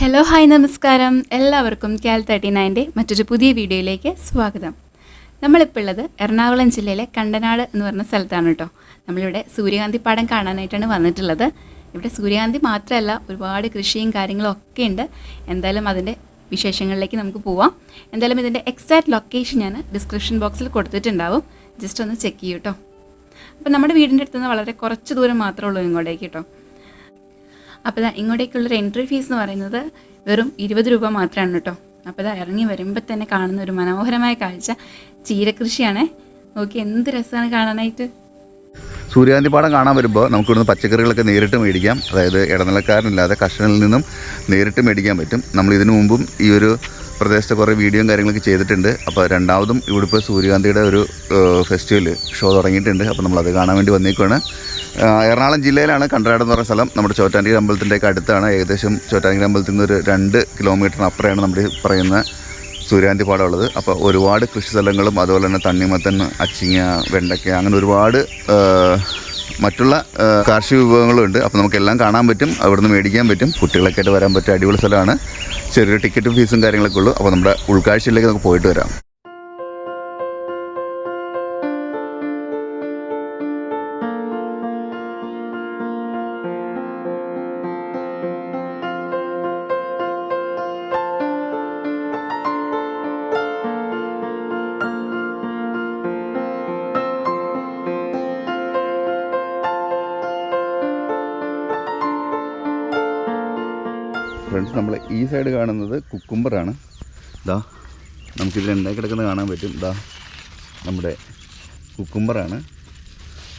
Hello hi നമസ്കാരം. എല്ലാവർക്കും ക്യാൽ thirty നയന്റെ മറ്റൊരു പുതിയ വീഡിയോയിലേക്ക് സ്വാഗതം. നമ്മളിപ്പോൾ ഉള്ളത് എറണാകുളം ജില്ലയിലെ കണ്ടനാട് എന്ന് പറഞ്ഞ സ്ഥലത്താണ് കേട്ടോ. നമ്മളിവിടെ സൂര്യകാന്തി പാടം കാണാനായിട്ടാണ് വന്നിട്ടുള്ളത്. ഇവിടെ സൂര്യകാന്തി മാത്രമല്ല ഒരുപാട് കൃഷിയും കാര്യങ്ങളും ഒക്കെ ഉണ്ട്. എന്തായാലും അതിന്റെ വിശേഷങ്ങളിലേക്ക് നമുക്ക് പോവാം. എന്തായാലും ഇതിന്റെ എക്സാക്ട് ലൊക്കേഷൻ ഞാൻ ഡിസ്ക്രിപ്ഷൻ ബോക്സിൽ കൊടുത്തിട്ടുണ്ടാവും. ജസ്റ്റ് ഒന്ന് ചെക്ക് ചെയ്യൂ കേട്ടോ അപ്പോൾ നമ്മുടെ വീടിന്റെ അടുത്ത് നിന്ന് വളരെ കുറച്ച് ദൂരം മാത്രമേ ഉള്ളൂ ഇങ്ങോട്ടേക്ക് കേട്ടോ അപ്പോൾ ഇങ്ങോട്ടേക്കുള്ളൊരു എൻട്രി ഫീസ് എന്ന് പറയുന്നത് വെറും ഇരുപത് രൂപ മാത്രമാണ് കേട്ടോ. അപ്പോൾ ഇതാ ഇറങ്ങി വരുമ്പോൾ തന്നെ കാണുന്ന ഒരു മനോഹരമായ കാഴ്ച. ചീരകൃഷിയാണേ നോക്കി എന്ത് രസമാണ് കാണാനായിട്ട്. സൂര്യകാന്തി പാടം കാണാൻ വരുമ്പോൾ നമുക്ക് ഇവിടുന്ന് പച്ചക്കറികളൊക്കെ നേരിട്ട് മേടിക്കാം. അതായത് ഇടനിലക്കാരനില്ലാതെ കർഷകരിൽ നിന്നും നേരിട്ട് മേടിക്കാൻ പറ്റും. നമ്മൾ ഇതിനു മുമ്പും ഈ ഒരു പ്രദേശത്തെ കുറേ വീഡിയോയും കാര്യങ്ങളൊക്കെ ചെയ്തിട്ടുണ്ട്. അപ്പോൾ രണ്ടാമതും ഇവിടെ ഇപ്പോൾ സൂര്യകാന്തിയുടെ ഒരു ഫെസ്റ്റിവൽ ഷോ തുടങ്ങിയിട്ടുണ്ട്. അപ്പോൾ നമ്മളത് കാണാൻ വേണ്ടി വന്നേക്കുവാണ്. എറണാകുളം ജില്ലയിലാണ് കണ്ടനാട് എന്ന് പറയുന്ന സ്ഥലം. നമ്മുടെ ചോറ്റാനിക്കര അമ്പലത്തിന്റെയൊക്കെ അടുത്താണ്. ഏകദേശം ചോറ്റാനിക്കര അമ്പലത്തിൽ നിന്ന് ഒരു രണ്ട് കിലോമീറ്ററിന് അപ്പുറമാണ് നമ്മുടെ ഈ പറയുന്ന സൂര്യാന്തി പാടമുള്ളത്. അപ്പോൾ ഒരുപാട് കൃഷി സ്ഥലങ്ങളും അതുപോലെ തന്നെ തണ്ണിമത്തൻ അച്ചിങ്ങ വെണ്ടയ്ക്ക അങ്ങനെ ഒരുപാട് മറ്റുള്ള കാർഷിക വിഭവങ്ങളും ഉണ്ട് അപ്പോൾ നമുക്കെല്ലാം കാണാൻ പറ്റും. അവിടുന്ന് മേടിക്കാൻ പറ്റും. കുട്ടികളൊക്കെ ആയിട്ട് വരാൻ പറ്റും അടിപൊളി സ്ഥലമാണ്. ചെറിയ ടിക്കറ്റും ഫീസും കാര്യങ്ങളൊക്കെ ഉള്ളൂ. അപ്പോൾ നമ്മുടെ ഉൾക്കാഴ്ചയിലേക്ക് നമുക്ക് പോയിട്ട് വരാം. നമ്മൾ ഈ സൈഡ് കാണുന്നത് കുക്കുംബറാണ്. ഇതാ നമുക്കിതിൽ എന്തായി കിടക്കുന്നത് കാണാൻ പറ്റും. ഇതാ നമ്മുടെ കുക്കുംബറാണ്.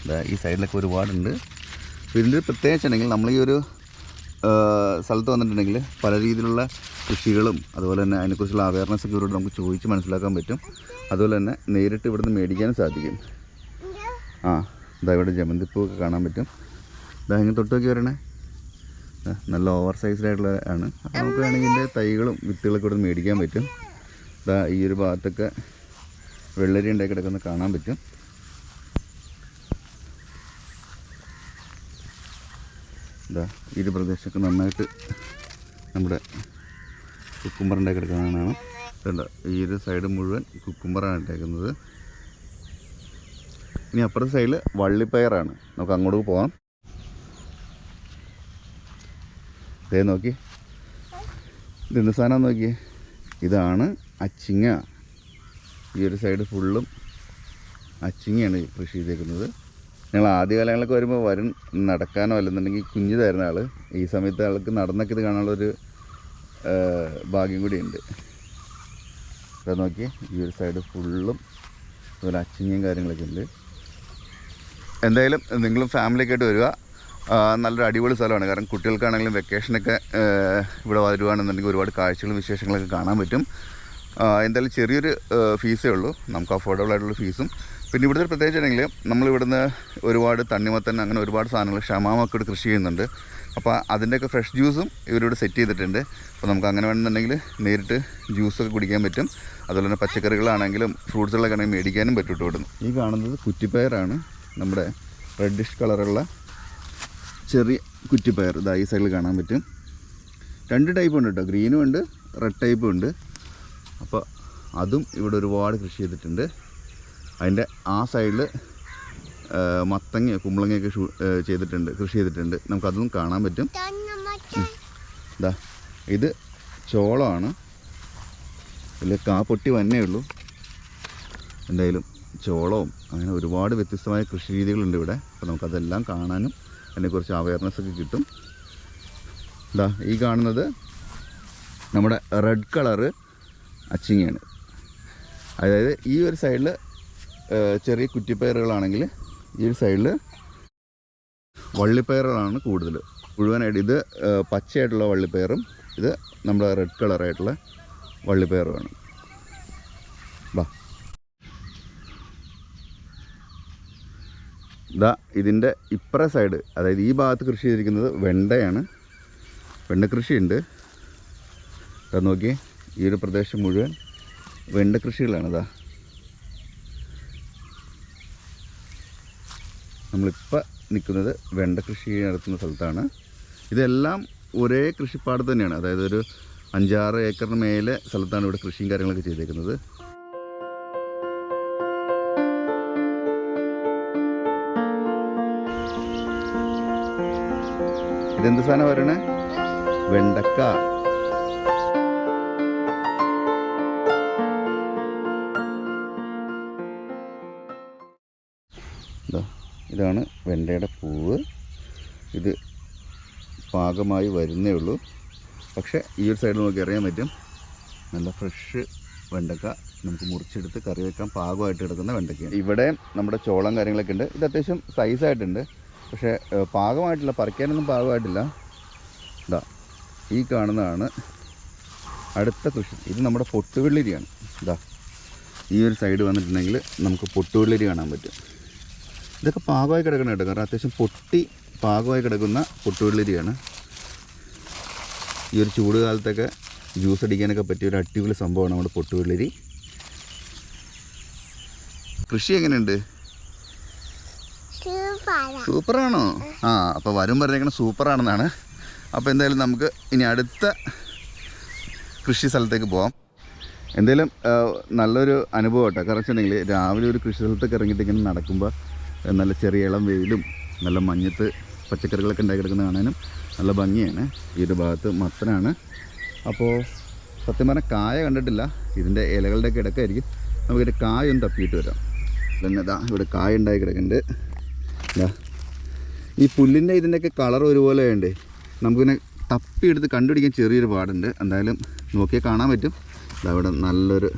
ഇതാ ഈ സൈഡിലൊക്കെ ഒരുപാടുണ്ട്. ഇതിന്റെ ഒരു പ്രത്യേകിച്ച് ഉണ്ടെങ്കിൽ നമ്മൾ ഈ ഒരു സ്ഥലത്ത് വന്നിട്ടുണ്ടെങ്കിൽ പല രീതിയിലുള്ള കൃഷികളും അതുപോലെ തന്നെ അതിനെക്കുറിച്ചുള്ള അവയർനെസ് ഒക്കെ ഇവരോട് നമുക്ക് ചോദിച്ച് മനസ്സിലാക്കാൻ പറ്റും. അതുപോലെ തന്നെ നേരിട്ട് ഇവിടുന്ന് മേടിക്കാനും സാധിക്കും. ആ ഇതാ ഇവിടെ ജമന്തിപ്പൂവൊക്കെ കാണാൻ പറ്റും. ഇതാ ഇങ്ങനെ തൊട്ട് നോക്കി വരണേ. നല്ല ഓവർ സൈസ്ഡ് ആയിട്ടുള്ള ആണ് നമുക്ക് വേണമെങ്കിൽ ഇതിന്റെ തൈകളും വിത്തുകളൊക്കെ ഇവിടെ മേടിക്കാൻ പറ്റും. ഇതാ ഈ ഒരു ഭാഗത്തൊക്കെ വെള്ളരി ഉണ്ടാക്കി കിടക്കുന്ന കാണാൻ പറ്റും. ഇതാ ഈ പ്രദേശമൊക്കെ നന്നായിട്ട് നമ്മുടെ കുക്കുംബർ ഉണ്ടാക്കി കിടക്കുന്നതാണ് കണ്ടോ ഈ ഒരു സൈഡ് മുഴുവൻ കുക്കുംബറാണ് ഇട്ടേക്കുന്നത് ഇനി അപ്പുറത്തെ സൈഡിൽ വള്ളിപ്പയറാണ്. നമുക്ക് അങ്ങോട്ട് പോകാം ദേ നോക്കി. ഇതെന്ത് സാധനം നോക്കിയേ? ഇതാണ് അച്ചിങ്ങ. ഈ ഒരു സൈഡ് ഫുള്ളും അച്ചിങ്ങയാണ് കൃഷി ചെയ്തേക്കുന്നത്. ഞങ്ങൾ ആദ്യകാലങ്ങളിലൊക്കെ വരുമ്പോൾ വരും നടക്കാനോ അല്ലെന്നുണ്ടെങ്കിൽ കുഞ്ഞിതായിരുന്ന ആൾ ഈ സമയത്ത് ആൾക്ക് നടന്നൊക്കെ ഇത് കാണാനുള്ളൊരു ഭാഗ്യം കൂടിയുണ്ട്. അത് നോക്കി ഈ ഒരു സൈഡ് ഫുള്ളും അതുപോലെ അച്ചിങ്ങയും കാര്യങ്ങളൊക്കെ ഉണ്ട്. എന്തായാലും നിങ്ങളും ഫാമിലിയൊക്കെ ആയിട്ട് വരിക. നല്ലൊരു അടിപൊളി സ്ഥലമാണ്. കാരണം കുട്ടികൾക്കാണെങ്കിലും വെക്കേഷനൊക്കെ ഇവിടെ വരുവാണെന്നുണ്ടെങ്കിൽ ഒരുപാട് കാഴ്ചകളും വിശേഷങ്ങളൊക്കെ കാണാൻ പറ്റും. എന്തായാലും ചെറിയൊരു ഫീസേ ഉള്ളൂ. നമുക്ക് അഫോർഡബിൾ ആയിട്ടുള്ള ഫീസും പിന്നെ ഇവിടുത്തെ പ്രത്യേകിച്ച് ആണെങ്കിൽ നമ്മളിവിടുന്ന് ഒരുപാട് തണ്ണിമത്തൻ അങ്ങനെ ഒരുപാട് സാധനങ്ങൾ ഷമാമൊക്കെ ഇവിടെ കൃഷി ചെയ്യുന്നുണ്ട്. അപ്പോൾ അതിന്റെയൊക്കെ ഫ്രഷ് ജ്യൂസും ഇവരിവിടെ സെറ്റ് ചെയ്തിട്ടുണ്ട്. അപ്പോൾ നമുക്ക് അങ്ങനെ വേണമെന്നുണ്ടെങ്കിൽ നേരിട്ട് ജ്യൂസൊക്കെ കുടിക്കാൻ പറ്റും. അതുപോലെ തന്നെ പച്ചക്കറികളാണെങ്കിലും ഫ്രൂട്ട്സുകളൊക്കെ ആണെങ്കിൽ മേടിക്കാനും പറ്റും കേട്ടോ ഇവിടുന്ന്. ഈ കാണുന്നത് കുറ്റിപ്പയറാണ്. നമ്മുടെ റെഡിഷ് കളറുള്ള ചെറിയ കുറ്റിപ്പയർ. ഇതാ ഈ സൈഡിൽ കാണാൻ പറ്റും. രണ്ട് ടൈപ്പ് ഉണ്ട് കേട്ടോ ഗ്രീനും ഉണ്ട് റെഡ് ടൈപ്പും ഉണ്ട്. അപ്പോൾ അതും ഇവിടെ ഒരുപാട് കൃഷി ചെയ്തിട്ടുണ്ട്. അതിന്റെ ആ സൈഡിൽ മത്തങ്ങ കുമ്പളങ്ങയൊക്കെ ഷൂ ചെയ്തിട്ടുണ്ട് കൃഷി ചെയ്തിട്ടുണ്ട്. നമുക്കതും കാണാൻ പറ്റും. ഇതാ ഇത് ചോളമാണ്. ഇതിൽ കാ പൊട്ടി വന്നേ ഉള്ളൂ. എന്തായാലും ചോളവും അങ്ങനെ ഒരുപാട് വ്യത്യസ്തമായ കൃഷി രീതികളുണ്ട് ഇവിടെ. അപ്പോൾ നമുക്കതെല്ലാം കാണാനും അതിനെക്കുറിച്ച് അവയർനെസ് ഒക്കെ കിട്ടും. എന്താ ഈ കാണുന്നത് നമ്മുടെ റെഡ് കളറ് അച്ചിങ്ങയാണ്. അതായത് ഈ ഒരു സൈഡിൽ ചെറിയ കുറ്റിപ്പയറുകളാണെങ്കിൽ ഈ ഒരു സൈഡിൽ വള്ളിപ്പയറുകളാണ് കൂടുതൽ. മുഴുവനായിട്ട് ഇത് പച്ചയായിട്ടുള്ള വള്ളിപ്പയറും ഇത് നമ്മുടെ റെഡ് കളറായിട്ടുള്ള വള്ളിപ്പയറുമാണ്. ഇതാ ഇതിന്റെ ഇപ്പുറ സൈഡ് അതായത് ഈ ഭാഗത്ത് കൃഷി ചെയ്തിരിക്കുന്നത് വെണ്ടയാണ്. വെണ്ട കൃഷിയുണ്ട്. ഇതാ നോക്കി ഈ ഒരു പ്രദേശം മുഴുവൻ വെണ്ട കൃഷികളാണ് ഇതാ നമ്മളിപ്പോൾ നിൽക്കുന്നത് വെണ്ട കൃഷി നടത്തുന്ന സ്ഥലത്താണ്. ഇതെല്ലാം ഒരേ കൃഷിപ്പാട് തന്നെയാണ്. അതായത് ഒരു അഞ്ചാറ് ഏക്കറിന് മേലെ സ്ഥലത്താണ് ഇവിടെ കൃഷിയും കാര്യങ്ങളൊക്കെ ചെയ്തേക്കുന്നത്. ഇതെന്ത് സാധനം പറയണേ? വെണ്ടക്ക. ഇതാ ഇതാണ് വെണ്ടയുടെ പൂവ്. ഇത് പാകമായി വരുന്നേ ഉള്ളൂ. പക്ഷേ ഈ ഒരു സൈഡിൽ നോക്കി അറിയാൻ പറ്റും. നല്ല ഫ്രഷ് വെണ്ടക്ക നമുക്ക് മുറിച്ചെടുത്ത് കറി വെക്കാൻ പാകമായിട്ട് എടുക്കുന്ന വെണ്ടക്കയാണ്. ഇവിടെ നമ്മുടെ ചോളം കാര്യങ്ങളൊക്കെ ഉണ്ട്. ഇത് അത്യാവശ്യം സൈസായിട്ടുണ്ട് പക്ഷേ പാകമായിട്ടില്ല പറിക്കാനൊന്നും പാകമായിട്ടില്ല. ഇതാ ഈ കാണുന്നതാണ് അടുത്ത കൃഷി. ഇത് നമ്മുടെ പൊട്ടുവെള്ളരിയാണ്. ഇതാ ഈ ഒരു സൈഡ് വന്നിട്ടുണ്ടെങ്കിൽ നമുക്ക് പൊട്ടുവെള്ളരി കാണാൻ പറ്റും. ഇതൊക്കെ പാകമായി കിടക്കണം കേട്ടോ കാരണം അത്യാവശ്യം പൊട്ടി പാകമായി കിടക്കുന്ന പൊട്ടുവെള്ളരിയാണ്. ഈ ഒരു ചൂട് കാലത്തൊക്കെ ജ്യൂസ് അടിക്കാനൊക്കെ പറ്റിയ ഒരു അടിപൊളി സംഭവമാണ് നമ്മുടെ പൊട്ടുവെള്ളരി. കൃഷി എങ്ങനെയുണ്ട്? സൂപ്പറാണോ? ആ അപ്പോൾ വരും പറഞ്ഞേക്കണ സൂപ്പറാണെന്നാണ്. അപ്പോൾ എന്തായാലും നമുക്ക് ഇനി അടുത്ത കൃഷി സ്ഥലത്തേക്ക് പോവാം. എന്തായാലും നല്ലൊരു അനുഭവം കേട്ടോ. കാരണം വെച്ചിട്ടുണ്ടെങ്കിൽ രാവിലെ ഒരു കൃഷി സ്ഥലത്തൊക്കെ ഇറങ്ങിയിട്ട് ഇങ്ങനെ നടക്കുമ്പോൾ നല്ല ചെറിയ ഇളം വെയിലും നല്ല മഞ്ഞത്ത് പച്ചക്കറികളൊക്കെ ഉണ്ടാക്കി കിടക്കുന്ന കാണാനും നല്ല ഭംഗിയാണ്. ഈ ഒരു ഭാഗത്ത് മത്തനാണ് അപ്പോൾ സത്യം പറഞ്ഞാൽ കായ കണ്ടിട്ടില്ല. ഇതിന്റെ ഇലകളുടെയൊക്കെ ഇടക്കായിരിക്കും നമുക്കിതിന്റെ കായ ഒന്ന് തപ്പിയിട്ട് വരാം. പിന്നെ ഇതാ ഇവിടെ കായ ഉണ്ടായി കിടക്കുന്നുണ്ട്. ഈ പുല്ലിന്റെ ഇതിന്റെയൊക്കെ കളർ ഒരുപോലെ ഉണ്ട് നമുക്കിങ്ങനെ തപ്പിയെടുത്ത് കണ്ടുപിടിക്കാൻ ചെറിയൊരു പാടുണ്ട്. എന്തായാലും നോക്കിയാൽ കാണാൻ പറ്റും. ഇവിടെ നല്ലൊരു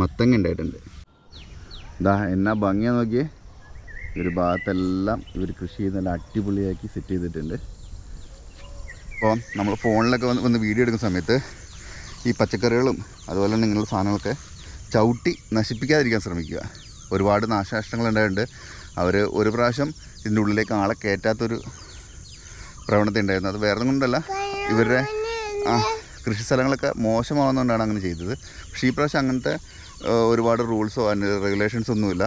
മത്തങ്ങ ഉണ്ടായിട്ടുണ്ട്. ഇതാ എന്നാ ഭംഗിയാ നോക്കിയേ. ഒരു ഭാഗത്തെല്ലാം ഇവർ കൃഷി ചെയ്ത് നല്ല അടിപൊളിയാക്കി സെറ്റ് ചെയ്തിട്ടുണ്ട്. അപ്പോൾ നമ്മൾ ഫോണിലൊക്കെ വന്ന് വന്ന് വീഡിയോ എടുക്കുന്ന സമയത്ത് ഈ പച്ചക്കറികളും അതുപോലെ തന്നെ ഇങ്ങനെയുള്ള സാധനങ്ങളൊക്കെ ചവിട്ടി നശിപ്പിക്കാതിരിക്കാൻ ശ്രമിക്കുക. ഒരുപാട് നാശനഷ്ടങ്ങൾ ഉണ്ടായിട്ടുണ്ട്. അവർ ഒരു പ്രാവശ്യം ഇതിന്റെ ഉള്ളിലേക്ക് ആളെ കയറ്റാത്തൊരു പ്രവണത ഉണ്ടായിരുന്നു. അത് വേറെ കൊണ്ടല്ല. ഇവരുടെ കൃഷി സ്ഥലങ്ങളൊക്കെ മോശമാവുന്നതുകൊണ്ടാണ് അങ്ങനെ ചെയ്തത്. പക്ഷേ ഈ പ്രാവശ്യം അങ്ങനത്തെ ഒരുപാട് റൂൾസോ റെഗുലേഷൻസോ ഒന്നുമില്ല.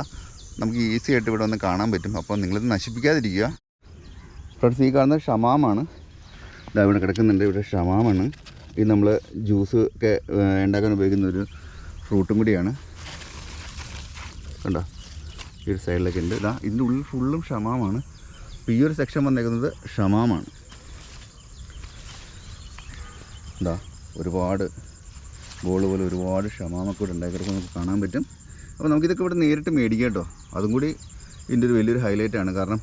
നമുക്ക് ഈസി ആയിട്ട് ഇവിടെ വന്ന് കാണാൻ പറ്റും. അപ്പോൾ നിങ്ങളിത് നശിപ്പിക്കാതിരിക്കുക. ഫ്രണ്ട്സ് ഈ കാണുന്നത് ഷമാമാണ്. ഇതാ ഇവിടെ കിടക്കുന്നുണ്ട്. ഇവിടെ ഷമാമാണ്. ഇത് നമ്മൾ ജ്യൂസ് ഒക്കെ ഉണ്ടാക്കാൻ ഉപയോഗിക്കുന്ന ഒരു ഫ്രൂട്ടും കൂടിയാണ്. കണ്ടോ? ഈ ഒരു സൈഡിലൊക്കെ ഉണ്ട്. ഇതാ ഇതിന്റെ ഉള്ളിൽ ഫുള്ളും ഷമാമാണ്. ഈ ഒരു സെക്ഷൻ വന്നേക്കുന്നത് ഷമാമാണ്. ഇതാ ഒരുപാട് ബോൾ പോലെ ഒരുപാട് ഷമാമൊക്കെ ഇവിടെ ഉണ്ടാക്കി കിടക്കുന്നത് നമുക്ക് കാണാൻ പറ്റും. അപ്പോൾ നമുക്കിതൊക്കെ ഇവിടെ നേരിട്ട് മേടിക്കാം കേട്ടോ. അതും കൂടി ഇതിന്റെ ഒരു വലിയൊരു ഹൈലൈറ്റ് ആണ്. കാരണം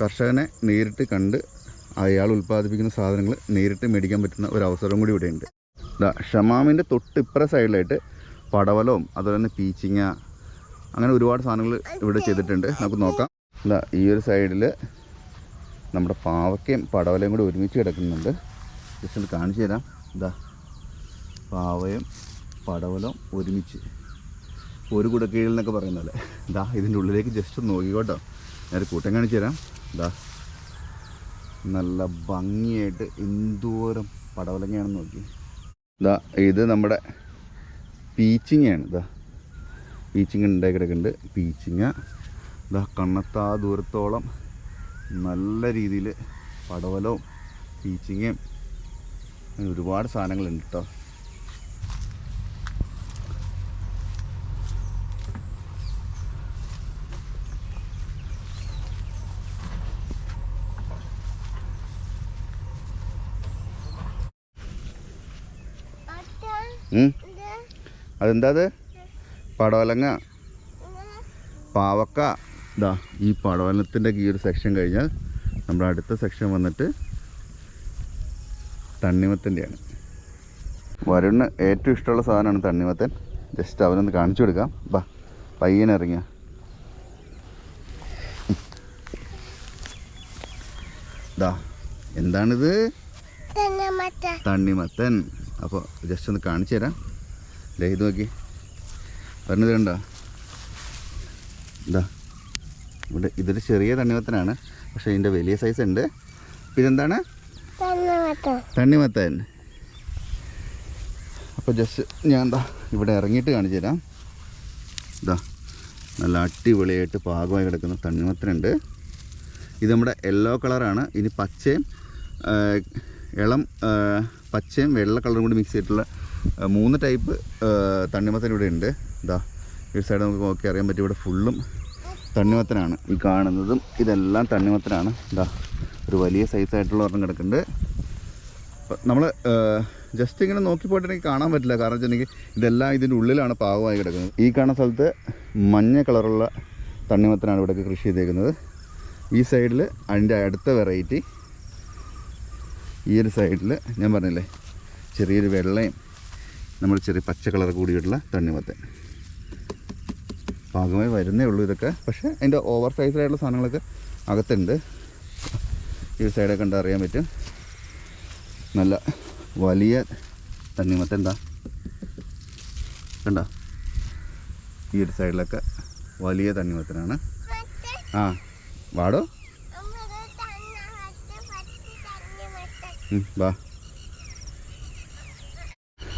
കർഷകനെ നേരിട്ട് കണ്ട് അയാൾ ഉൽപ്പാദിപ്പിക്കുന്ന സാധനങ്ങൾ നേരിട്ട് മേടിക്കാൻ പറ്റുന്ന ഒരു അവസരം കൂടി ഇവിടെയുണ്ട്. ഷമാമിന്റെ തൊട്ട് ഇപ്പുറ സൈഡിലായിട്ട് പടവലവും അതുപോലെ തന്നെ പീച്ചിങ്ങ അങ്ങനെ ഒരുപാട് സാധനങ്ങൾ ഇവിടെ ചെയ്തിട്ടുണ്ട്. നമുക്ക് നോക്കാം. ഇതാ ഈ ഒരു സൈഡിൽ നമ്മുടെ പാവയ്ക്കയും പടവലയും കൂടി ഒരുമിച്ച് കിടക്കുന്നുണ്ട്. ജസ്റ്റ് ഒന്ന് കാണിച്ചു തരാം. ഇതാ പാവയും പടവലും ഒരുമിച്ച്. ഒരു കുടക്കീഴിൽ എന്നൊക്കെ പറയുന്ന പോലെ. ഇതാ ഇതിന്റെ ഉള്ളിലേക്ക് ജസ്റ്റ് ഒന്ന് നോക്കിക്കോട്ടോ ഞാനൊരു കൂട്ടം കാണിച്ചു തരാം. ഇതാ നല്ല ഭംഗിയായിട്ട് എന്തോരം പടവലങ്ങയാണെന്ന് നോക്കി. ഇതാ ഇത് നമ്മുടെ പീച്ചിങ്ങയാണ്. ഇതാ പീച്ചിങ് ഉണ്ടായി കിടക്കുന്നുണ്ട് പീച്ചിങ് ഇതാ കണ്ണത്താ ദൂരത്തോളം നല്ല രീതിയിൽ പടവലവും പീച്ചിങ്ങയും അങ്ങനെ ഒരുപാട് സാധനങ്ങളുണ്ട് കേട്ടോ. അതെന്താ അത്? പടവലങ്ങ പാവക്ക. ഇതാ ഈ പടവലത്തിന്റെ ഈ ഒരു സെക്ഷൻ കഴിഞ്ഞാൽ നമ്മുടെ അടുത്ത സെക്ഷൻ വന്നിട്ട് തണ്ണിമത്തന്റെയാണ് വരുണ് ഏറ്റവും ഇഷ്ടമുള്ള സാധനമാണ് തണ്ണിമത്തൻ. ജസ്റ്റ് അവനൊന്ന് കാണിച്ചു കൊടുക്കാം. ബാ പയ്യനിറങ്ങിയ എന്താണിത്? തണ്ണിമത്തൻ. അപ്പോൾ ജസ്റ്റ് ഒന്ന് കാണിച്ചു തരാം. ലൈ ഇത് നോക്കി. വരുന്നത് കണ്ടോ? എന്താ ഇവിടെ ഇതൊരു ചെറിയ തണ്ണിമത്തനാണ്. പക്ഷേ ഇതിന്റെ വലിയ സൈസ് ഉണ്ട്. പിന്നെന്താണ്? ഇതെന്താണ് തണ്ണിമത്തൻ. അപ്പോൾ ജസ്റ്റ് ഞാൻ എന്താ ഇവിടെ ഇറങ്ങിയിട്ട് കാണിച്ചു തരാം. ഇതാ നല്ല അടിപൊളിയായിട്ട് പാകമായി കിടക്കുന്ന തണ്ണിമത്തനുണ്ട്. ഇത് നമ്മുടെ യെല്ലോ കളറാണ് ഇനി പച്ചയും ഇളം പച്ചയും വെള്ള കളറും കൂടി മിക്സ് ചെയ്തിട്ടുള്ള മൂന്ന് ടൈപ്പ് തണ്ണിമത്തൻ ഇവിടെ ഉണ്ട്. ഇതാ ഈ സൈഡ് നമുക്ക് നോക്കി അറിയാൻ പറ്റും. ഇവിടെ ഫുള്ളും തണ്ണിമത്തനാണ് ഈ കാണുന്നതും. ഇതെല്ലാം തണ്ണിമത്തനാണ്. ഇതാ ഒരു വലിയ സൈസായിട്ടുള്ള ഒരെണ്ണം കിടക്കുന്നുണ്ട്. നമ്മൾ ജസ്റ്റ് ഇങ്ങനെ നോക്കി പോയിട്ട് എനിക്ക് കാണാൻ പറ്റില്ല. കാരണം വെച്ചിട്ടുണ്ടെങ്കിൽ ഇതെല്ലാം ഇതിന്റെ ഉള്ളിലാണ് പാകമായി കിടക്കുന്നത്. ഈ കാണുന്ന സ്ഥലത്ത് മഞ്ഞ കളറുള്ള തണ്ണിമത്തനാണ് ഇവിടെ കൃഷി ചെയ്തേക്കുന്നത്. ഈ സൈഡിൽ അതിന്റെ അടുത്ത വെറൈറ്റി ഈ ഒരു സൈഡിൽ ഞാൻ പറഞ്ഞില്ലേ ചെറിയൊരു വെള്ളയും നമ്മൾ ചെറിയ പച്ച കളർ കൂടിയിട്ടുള്ള തണ്ണിമത്തൻ. പാകമായി വരുന്നേ ഉള്ളൂ ഇതൊക്കെ. പക്ഷേ അതിന്റെ ഓവർ സൈസിലായിട്ടുള്ള സാധനങ്ങളൊക്കെ അകത്തുണ്ട്. ഈ സൈഡൊക്കെ കണ്ട് അറിയാൻ പറ്റും. നല്ല വലിയ തണ്ണിമത്തൻ എന്താ കണ്ടോ? ഈ ഒരു സൈഡിലൊക്കെ വലിയ തണ്ണിമത്തനാണ്. ആ വാടോ? വാ.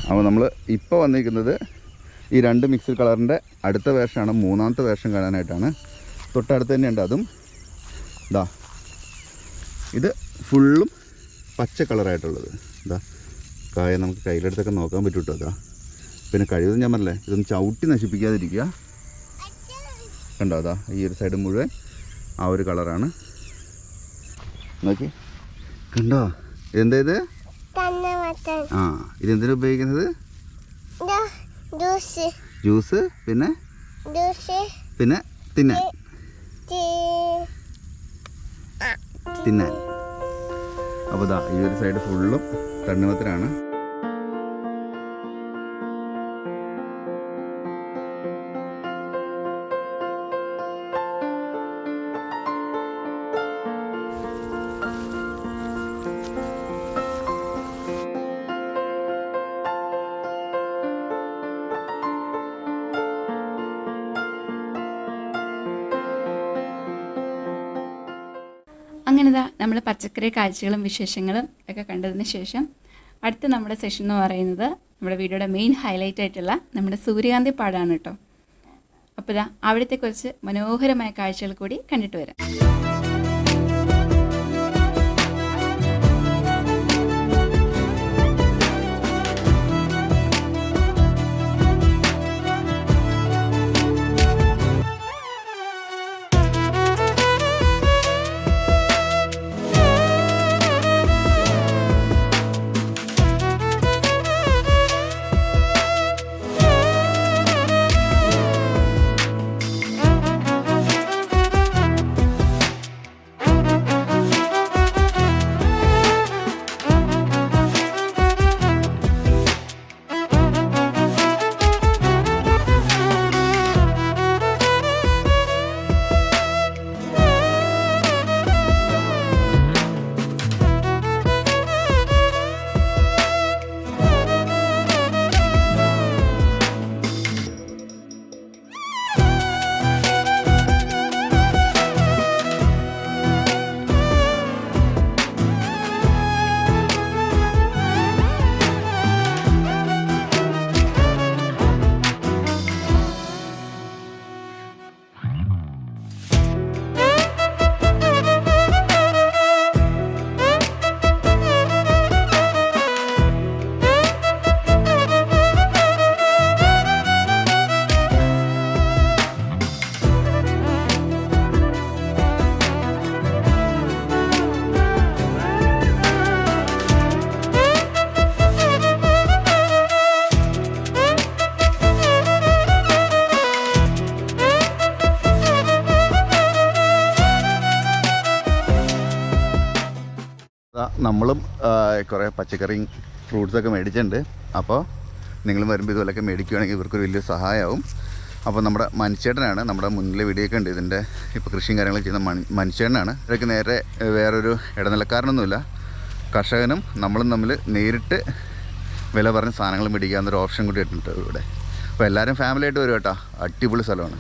അപ്പോൾ നമ്മൾ ഇപ്പോൾ വന്നിരിക്കുന്നത് ഈ രണ്ട് മിക്സഡ് കളറിന്റെ അടുത്ത വേഷമാണ് മൂന്നാമത്തെ വേഷം കാണാനായിട്ടാണ്. തൊട്ടടുത്ത് തന്നെയുണ്ട് അതും. ഇതാ ഇത് ഫുള്ളും പച്ച കളറായിട്ടുള്ളത്. ഇതാ കായ നമുക്ക് കയ്യിലെടുത്തൊക്കെ നോക്കാൻ പറ്റൂട്ടോ കേട്ടോ അതാ പിന്നെ കഴിവതും ഞാൻ പറഞ്ഞില്ലേ ഇതൊന്ന് ചവിട്ടി നശിപ്പിക്കാതിരിക്കുക. കണ്ടോ അതാ ഈ ഒരു സൈഡ് മുഴുവൻ ആ ഒരു കളറാണ്. നോക്കി. കണ്ടോ ഇതെന്താ ഇത്? ആ ഇതെന്തിനാ ഉപയോഗിക്കുന്നത്? ജ്യൂസ്. ജ്യൂസ് പിന്നെ? ജ്യൂസ്. പിന്നെ തിന്നാൻ. തിന്നാൻ. അപ്പോൾ ദാ ഈ ഒരു സൈഡ് ഫുള്ളും തണ്ണിമത്തനാണ്. അങ്ങനെ ഇതാ നമ്മൾ പച്ചക്കറി കാഴ്ചകളും വിശേഷങ്ങളും ഒക്കെ കണ്ടതിന് ശേഷം അടുത്ത നമ്മുടെ സെഷൻ എന്ന് പറയുന്നത് നമ്മുടെ വീഡിയോയുടെ മെയിൻ ഹൈലൈറ്റ് ആയിട്ടുള്ള നമ്മുടെ സൂര്യകാന്തി പാടാണ് കേട്ടോ. അപ്പോൾ ഇതാ അവിടുത്തെ കുറച്ച് മനോഹരമായ കാഴ്ചകൾ കൂടി കണ്ടിട്ട് വരാം. നമ്മളും കുറേ പച്ചക്കറിയും ഫ്രൂട്ട്സൊക്കെ മേടിച്ചിട്ടുണ്ട്. അപ്പോൾ നിങ്ങളും വരുമ്പോൾ ഇതുപോലെയൊക്കെ മേടിക്കുകയാണെങ്കിൽ ഇവർക്കൊരു വലിയ സഹായമാവും അപ്പോൾ നമ്മുടെ മനുഷ്യേട്ടനാണ് നമ്മുടെ മുന്നിലെ വീടിയൊക്കെ ഉണ്ട്. ഇതിന്റെ ഇപ്പോൾ കൃഷിയും കാര്യങ്ങളും ചെയ്യുന്ന മൺ മനുഷ്യേട്ടനാണ് ഇവരൊക്കെ നേരെ വേറൊരു ഇടനിലക്കാരനൊന്നുമില്ല. കർഷകനും നമ്മളും തമ്മിൽ നേരിട്ട് വില പറഞ്ഞ് സാധനങ്ങൾ മേടിക്കാവുന്നൊരു ഓപ്ഷൻ കൂടി ഇട്ടിട്ടുണ്ട് ഇവിടെ. അപ്പോൾ എല്ലാവരും ഫാമിലിയായിട്ട് വരും കേട്ടോ. അടിപൊളി സ്ഥലമാണ്.